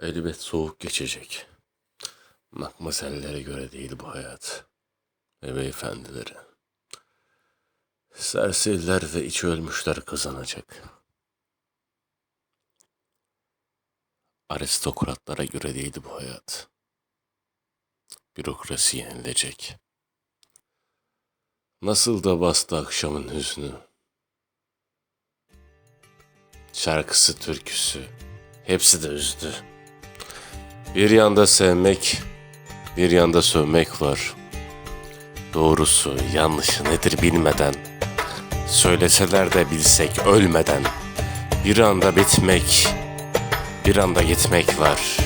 Elbet soğuk geçecek. Makmasellere göre değil bu hayat. Ve beyefendileri. Serseriler ve içi ölmüşler kazanacak. Aristokratlara göre değildi bu hayat. Bürokrasi yenilecek. Nasıl da bastı akşamın hüznü. Şarkısı, türküsü, hepsi de üzdü. Bir yanda sevmek, bir yanda sövmek var. Doğrusu, yanlışı nedir bilmeden, söyleseler de bilsek ölmeden, bir anda bitmek, bir anda gitmek var.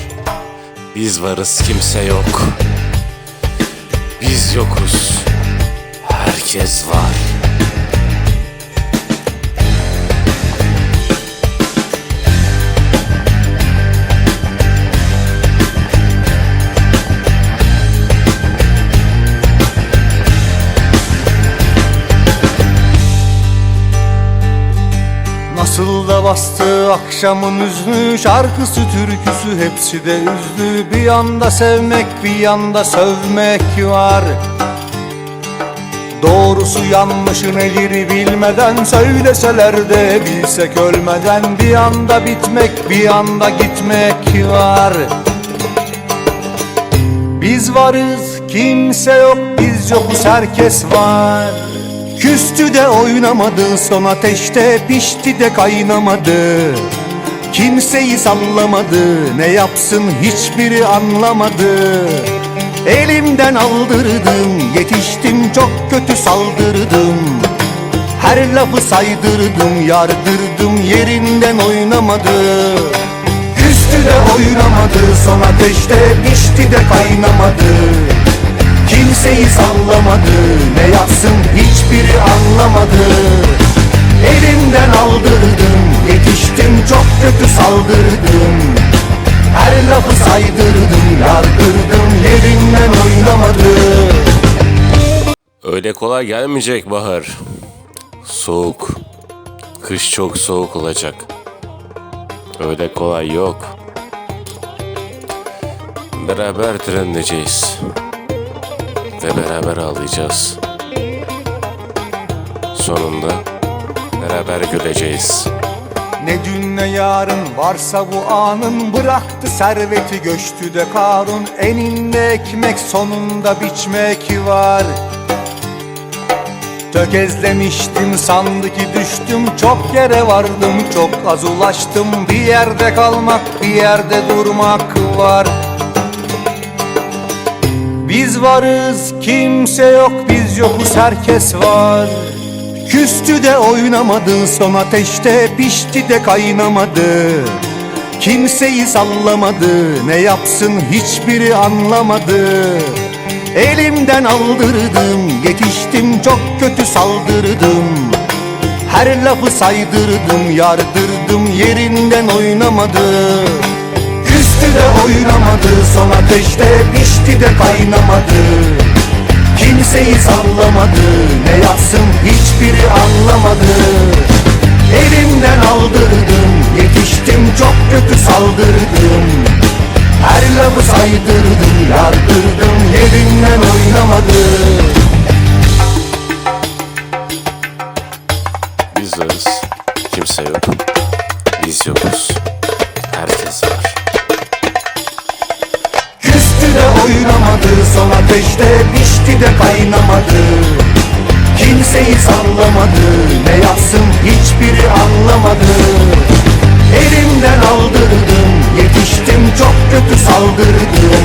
Biz varız kimse yok. Biz yokuz. Herkes var. Nasıl da bastı akşamın üznü Şarkısı türküsü hepsi de üzdü. Bir yanda sevmek bir yanda sövmek var. Doğrusu yanlışı nedir bilmeden Söyleseler de bilsek ölmeden Bir yanda bitmek bir yanda gitmek var. Biz varız kimse yok biz yokuz herkes var Küstü de oynamadı son ateşte pişti de kaynamadı. Kimseyi sallamadı ne yapsın hiçbiri anlamadı. Elimden aldırdım yetiştim çok kötü saldırdım. Her lafı saydırdım yardırdım yerinden oynamadı. Küstü de oynamadı son ateşte pişti de kaynamadı Kimseyi sallamadı Ne yapsın hiçbiri anlamadı Elimden aldırdım Yetiştim çok kötü saldırdım Her lafı saydırdım Yardırdım yerinden oynamadı Öyle kolay gelmeyecek bahar. Soğuk. Kış çok soğuk olacak. Öyle kolay yok. Beraber direneceğiz. Ve beraber ağlayacağız. Sonunda beraber güleceğiz. Ne dün ne yarın varsa bu anın Bıraktı serveti göçtü de Karun. Eninde ekmek sonunda biçmek var. Tökezlemiştim sandı ki düştüm. Çok yere vardım çok az ulaştım. Bir yerde kalmak bir yerde durmak var Biz varız kimse yok biz yokuz herkes var. Küstü de oynamadı son ateşte pişti de kaynamadı. Kimseyi sallamadı ne yapsın hiçbiri anlamadı. Elimden aldırdım yetiştim çok kötü saldırdım. Her lafı saydırdım yardırdım yerinden oynamadı oynamadı son ateşte pişti de kaynamadı Kimseyi sallamadı Ne yapsın hiçbiri anlamadı Elimden aldırdım Yetiştim çok kötü saldırdım Her lafı saydırdım Yardırdım yerinden oynamadı Biz varız. Kimse yok. Biz yokuz. Oynamadı Son ateşte pişti de kaynamadı. Kimseyi sallamadı Ne yapsın hiçbiri anlamadı. Elimden aldırdım Yetiştim çok kötü saldırdım